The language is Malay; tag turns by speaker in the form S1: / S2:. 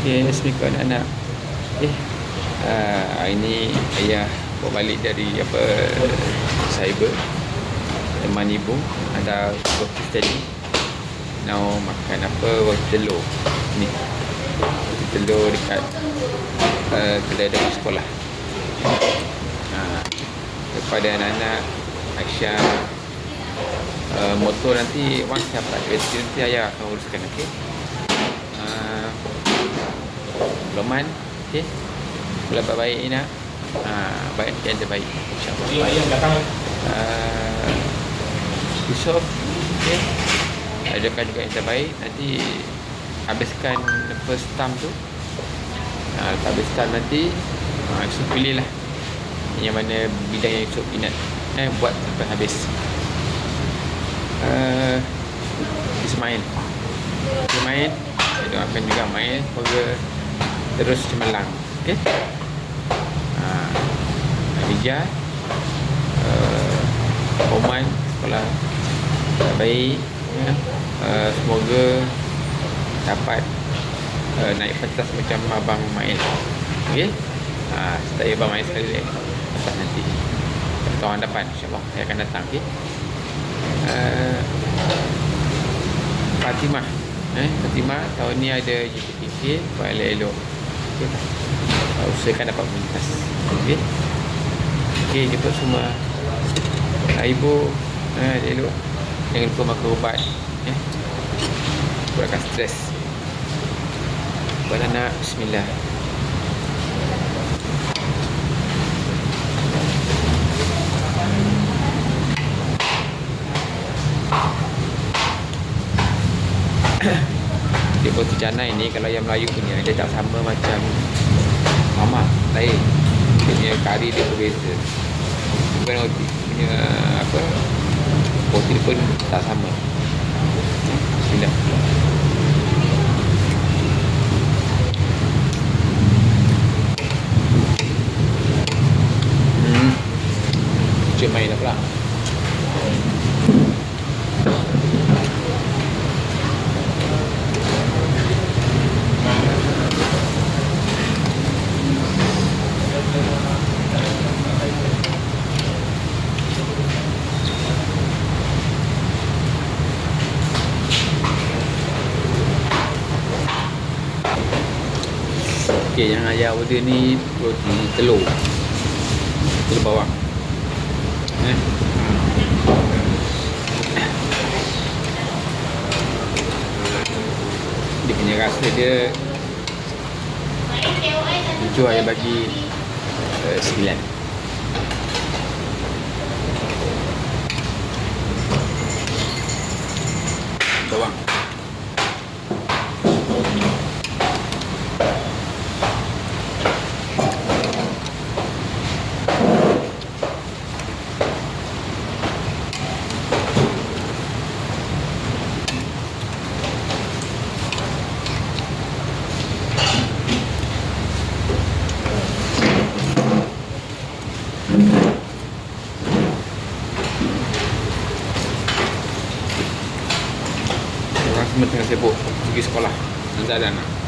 S1: Okay, Assalamualaikum anak-anak Eh, uh, hari ni ayah bawa balik dari apa cyber. Teman ibu ada roti tadi. Now makan apa? Roti telur. Ni. Roti telur dekat uh, kedai dekat sekolah. Uh, kepada anak-anak Aisyah uh, motor nanti once dapat kereta nanti ayah akan uruskan okey Roman okey. Kalau baik-baik Ina. Ha, Baik yang terbaik InsyaAllah
S2: Ya, ya, belakang.
S1: uh, Yusof okay. Adakan juga yang terbaik. Nanti Habiskan First term tu. Ha, Lepas habis term nanti ha, Yusuf pilih lah Yang mana Bidang yang Yusuf minat eh, Buat sampai habis. Uh, Ismail. Ismail Saya doakan juga main Semoga Terus cemerlang Okay ha, Abijah uh, Oman Sekolah Baik ya. uh, Semoga Dapat uh, Naik pentas macam Abang Main Okay ha, Saya Abang Main sekali lagi Lepas nanti. Tahun depan InsyaAllah Saya akan datang Okay uh, Fatimah eh, Fatimah tahun ni ada JPTK Buat elok-elok okay. uh, Usahakan dapat pentas Okay Okay jumpa semua. Uh, Ibu uh, elok. Jangan lupa makan ubat eh. Kurangkan stres. Buat anak Bismillah. dia roti canai ni kalau yang Melayu punya dia tak sama macam mamak lain dia punya kari dia berbeza bukan roti punya apa roti pun tak sama Bismillah hmm. Cik main dah pula Okey, yang ayah order ni roti telur. Telur bawang. Eh. Dia punya rasa dia Jujur ayah bagi uh, sembilan. Bawang. Semua tengah sibuk pergi sekolah. Nanti ada anak.